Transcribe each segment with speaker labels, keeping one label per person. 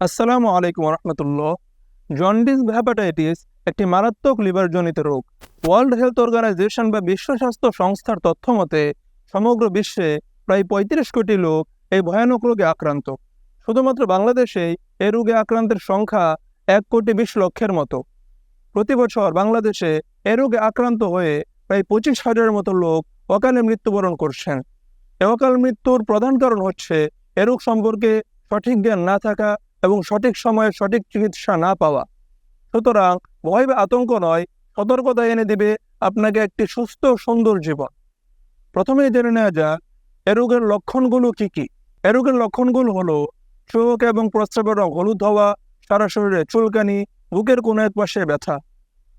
Speaker 1: আসসালামু আলাইকুম রহমতুল্লাহ jaundice hepatitis একটি মারাত্মক লিভারজনিত রোগ। ওয়ার্ল্ড হেলথ অর্গানাইজেশন বা বিশ্ব স্বাস্থ্য সংস্থার তথ্য মতে, সমগ্র বিশ্বে প্রায় পঁয়ত্রিশ কোটি লোক এই ভয়ানক রোগে আক্রান্ত। শুধুমাত্র বাংলাদেশেই এ রোগে আক্রান্তের সংখ্যা এক কোটি বিশ লক্ষের মতো। প্রতি বছর বাংলাদেশে এ রোগে আক্রান্ত হয়ে প্রায় পঁচিশ হাজারের মতো লোক অকালে মৃত্যুবরণ করছেন। এ অকাল মৃত্যুর প্রধান কারণ হচ্ছে এ রোগ সম্পর্কে সঠিক জ্ঞান না থাকা এবং সঠিক সময়ে সঠিক চিকিৎসা না পাওয়া। সুতরাং ভয় বা আতঙ্ক নয়, সতর্কতা এনে দিবে আপনাকে একটি সুস্থ সুন্দর জীবন। প্রথমেই জেনে নেওয়া যাক, এ রোগের লক্ষণগুলো কি কি? এ রোগের লক্ষণগুলো হলো চোখ এবং প্রস্রাবের রং হলুদ হওয়া, সারা শরীরে চুলকানি, বুকের কোনো এক পাশে ব্যথা,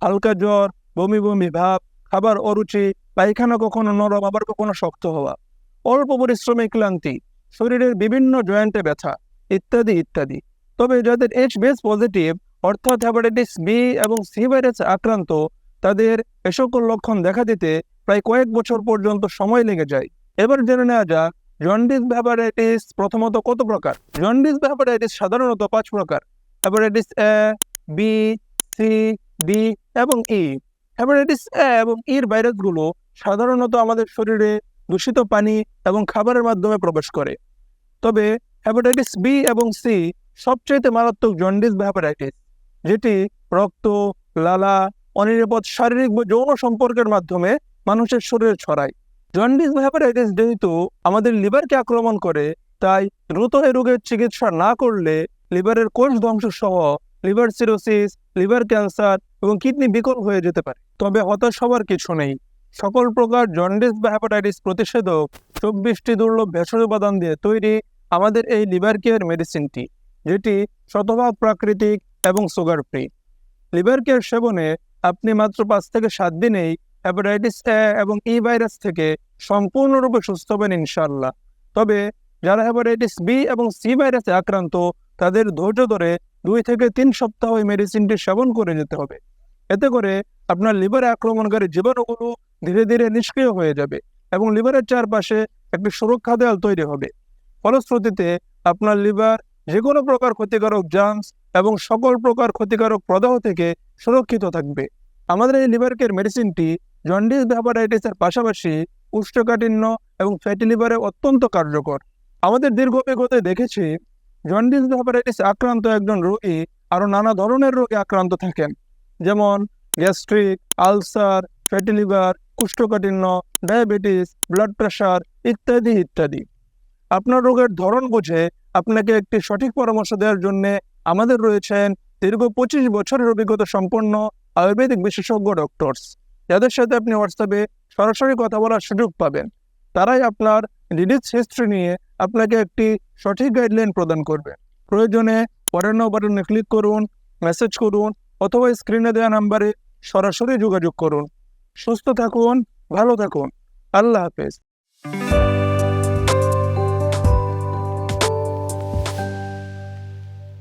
Speaker 1: হালকা জ্বর, বমি বমি ভাব, খাবার অরুচি, পায়খানা কখনো নরম, আবার কখনো শক্ত হওয়া, অল্প পরিশ্রমে ক্লান্তি, শরীরের বিভিন্ন জয়েন্টে ব্যথা, ইত্যাদি ইত্যাদি। তবে যাদের এইচ বেস পজিটিভ অর্থাৎ হ্যাপাটাইটিস বি এবং সি ভাইরাস আক্রান্ত, তাদের এ সকল লক্ষণ দেখা দিতে প্রায় কয়েক বছর পর্যন্ত সময় লেগে যায়। এবার জেনে নেওয়া যাক জন্ডিস হ্যাপাটাইটিস প্রথমত কত প্রকার? জন্ডিস হ্যাপাটাইটিস সাধারণত পাঁচ প্রকার। Hepatitis A B C D এবং ই হ্যাপাটাইটিস এ এবং ইর ভাইরাসগুলো সাধারণত আমাদের শরীরে দূষিত পানি এবং খাবারের মাধ্যমে প্রবেশ করে। তবে হ্যাপাটাইটিস বি এবং সি সবচেয়ে মারাত্মক জন্ডিস বা যেটি রক্ত, লালা, অনিরাপদ শারীরিক বা যৌন সম্পর্কের মাধ্যমে মানুষের শরীরে ছড়ায়। জন্ডিস বা যেহেতু আমাদের লিভারকে আক্রমণ করে, তাই দ্রুত এই রোগের চিকিৎসা না করলে লিভারের কোষ ধ্বংস সহ লিভার সিরোসিস, লিভার ক্যান্সার এবং কিডনি বিকল হয়ে যেতে পারে। তবে হতাশ হওয়ার কিছু নেই। সকল প্রকার জন্ডিস বা হ্যাপাটাইটিস প্রতিষেধক চব্বিশটি দুর্লভ ভেষজ উপাদান দিয়ে তৈরি আমাদের এই লিভার কেয়ার মেডিসিনটি যেটি শতভাগ প্রাকৃতিক এবং সুগার ফ্রি লিভার কেয়ার সেবনে আপনি মাত্র পাঁচ থেকে সাত দিনেই হ্যাপাটাইটিস এ এবং ই ভাইরাস থেকে সম্পূর্ণরূপে সুস্থ হবেন ইনশাল্লাহ তবে যারা হ্যাপাটাইটিস বি এবং সি ভাইরাসে আক্রান্ত, তাদের ধৈর্য ধরে দুই থেকে তিন সপ্তাহ এই মেডিসিনটি সেবন করে যেতে হবে। এতে করে আপনার লিভারে আক্রমণকারী জীবাণুগুলো ধীরে ধীরে নিষ্ক্রিয় হয়ে যাবে এবং লিভারের চারপাশে একটি সুরক্ষা দেয়াল তৈরি হবে। ফলশ্রুতিতে আপনার লিভার যে কোনো প্রকার ক্ষতিকারক জার্মস এবং সকল প্রকার ক্ষতিকারক প্রদাহ থেকে সুরক্ষিত থাকবে। আমাদের এই লিভার কেয়ার মেডিসিনটি জন্ডিস হ্যাপাটাইটিসের পাশাপাশি উষ্ঠকাঠিন্য এবং ফ্যাটি লিভারে অত্যন্ত কার্যকর। আমাদের দীর্ঘ অভিজ্ঞতায় দেখেছি জন্ডিস হ্যাপাটাইটিস আক্রান্ত একজন রোগী আরও নানা ধরনের রোগে আক্রান্ত থাকেন। যেমন গ্যাস্ট্রিক আলসার ফ্যাটি লিভার কুষ্ঠকাঠিন্য ডায়াবেটিস ব্লাড প্রেশার ইত্যাদি ইত্যাদি। আপনার রোগের ধরন বুঝে আপনাকে একটি সঠিক পরামর্শ দেওয়ার জন্য আমাদের রয়েছেন দীর্ঘ পঁচিশ বছরের অভিজ্ঞতা সম্পন্ন আয়ুর্বেদিক বিশেষজ্ঞ ডক্টরস যাদের সাথে আপনি হোয়াটসঅ্যাপে সরাসরি কথা বলার সুযোগ পাবেন। তারাই আপনার ডিডিজ হিস্ট্রি নিয়ে আপনাকে একটি সঠিক গাইডলাইন প্রদান করবে। প্রয়োজনে পরের বাটনে ক্লিক করুন মেসেজ করুন অথবা স্ক্রিনে দেওয়া নাম্বারে সরাসরি যোগাযোগ করুন। সুস্থ থাকুন, ভালো থাকুন। আল্লাহ হাফেজ।